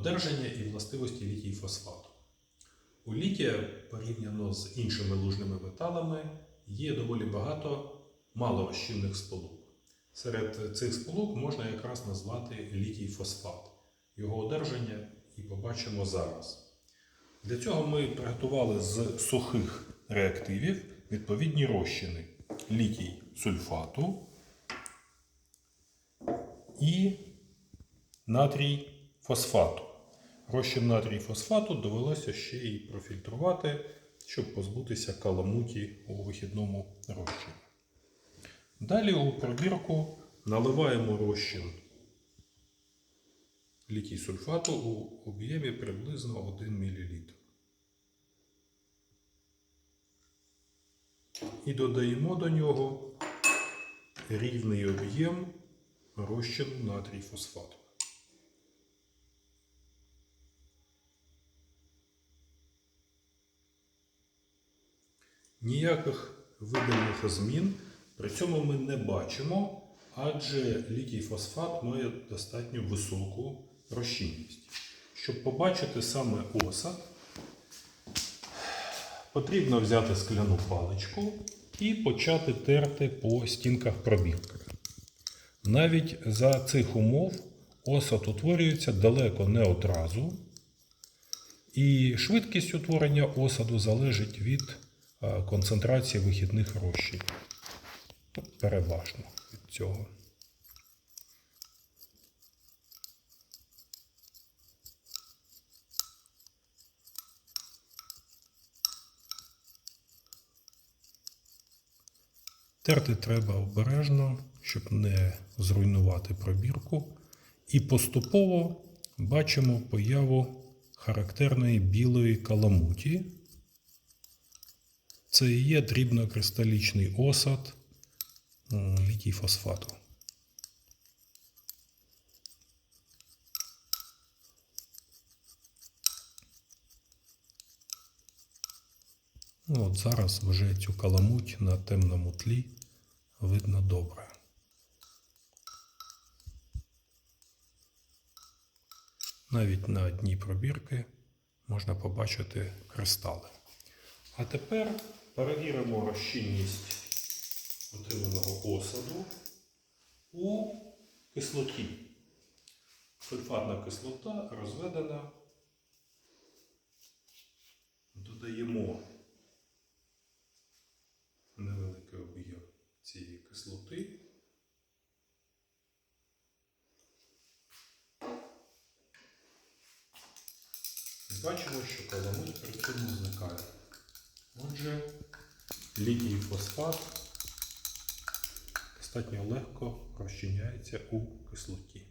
Одержання і властивості літій фосфату. У літія, порівняно з іншими лужними металами, є доволі багато малорозчинних сполук. Серед цих сполук можна якраз назвати літій фосфат. Його одержання і побачимо зараз. Для цього ми приготували з сухих реактивів відповідні розчини літій сульфату і натрій фосфату. Розчин натрій фосфату довелося ще й профільтрувати, щоб позбутися каламуті у вихідному розчині. Далі у пробірку наливаємо розчин літій сульфату у об'ємі приблизно 1 мл. І додаємо до нього рівний об'єм розчину натрій фосфату. Ніяких видимих змін при цьому ми не бачимо, адже літій фосфат має достатньо високу розчинність. Щоб побачити саме осад, потрібно взяти скляну паличку і почати терти по стінках пробірки. Навіть за цих умов осад утворюється далеко не одразу, і швидкість утворення осаду залежить від е, концентрації вихідних розчин. Переважно від цього. Терти треба обережно, щоб не зруйнувати пробірку. І поступово бачимо появу характерної білої каламуті. Це і є дрібнокристалічний осад м, літій фосфату. Ну, От зараз вже цю каламуть на темному тлі видно добре. Навіть на дні пробірки можна побачити кристали. А тепер перевіримо розчинність отриманого осаду у кислоті. Сульфатна кислота розведена. Додаємо невеликий об'єм цієї кислоти. І бачимо, що каламуть при цьому зникає. Отже, літій фосфат достатньо легко розчиняється у кислоті.